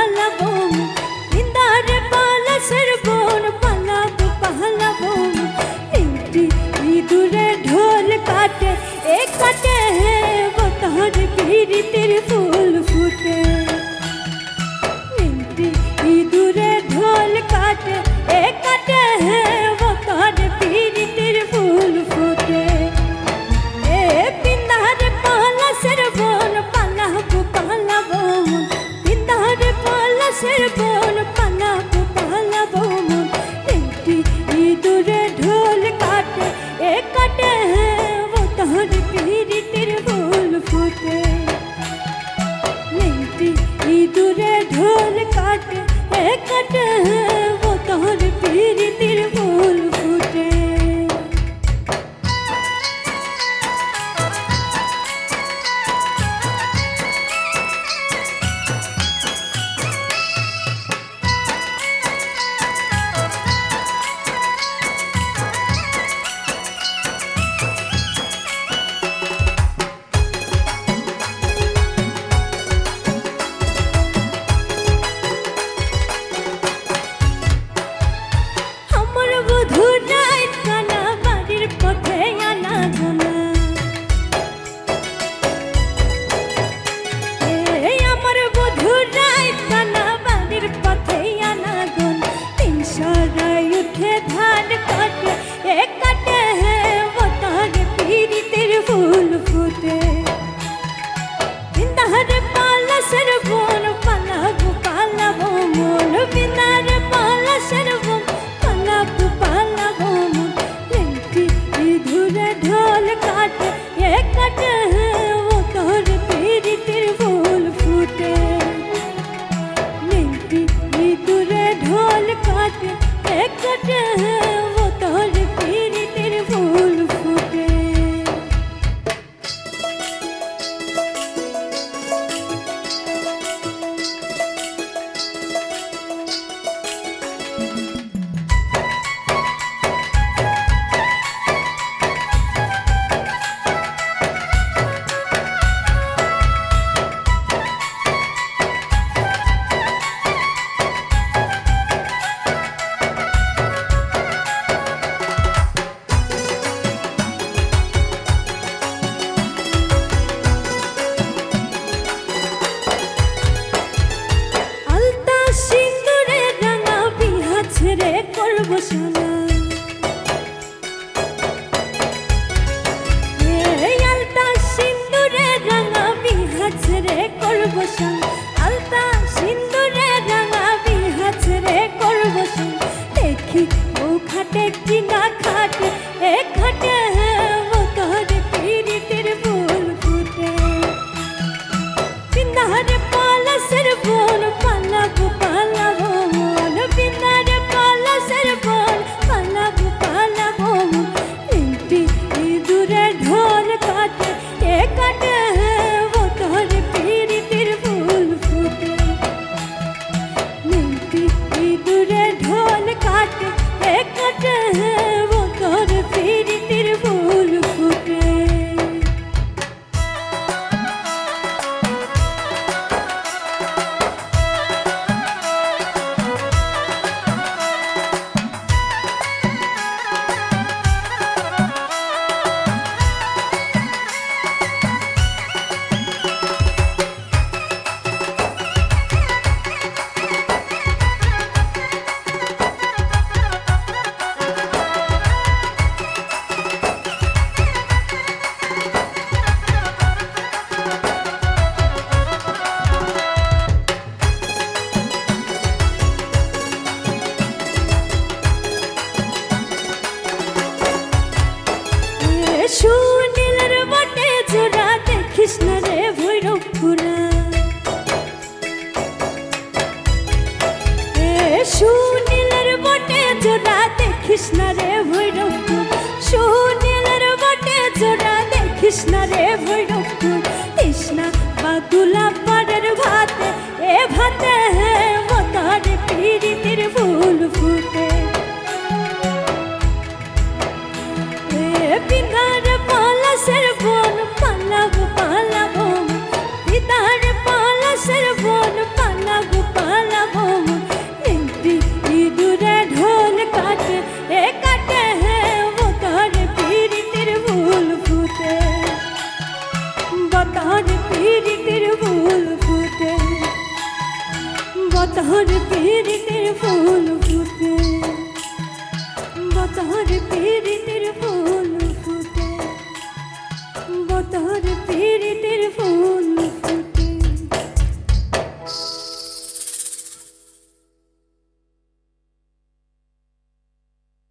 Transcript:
ভালোবাসা 相。Krishna Dev বছর পেরিতের ফুল ফুটে বছর পেরিতের ফুল ফুটে বছর পেরিতের ফুল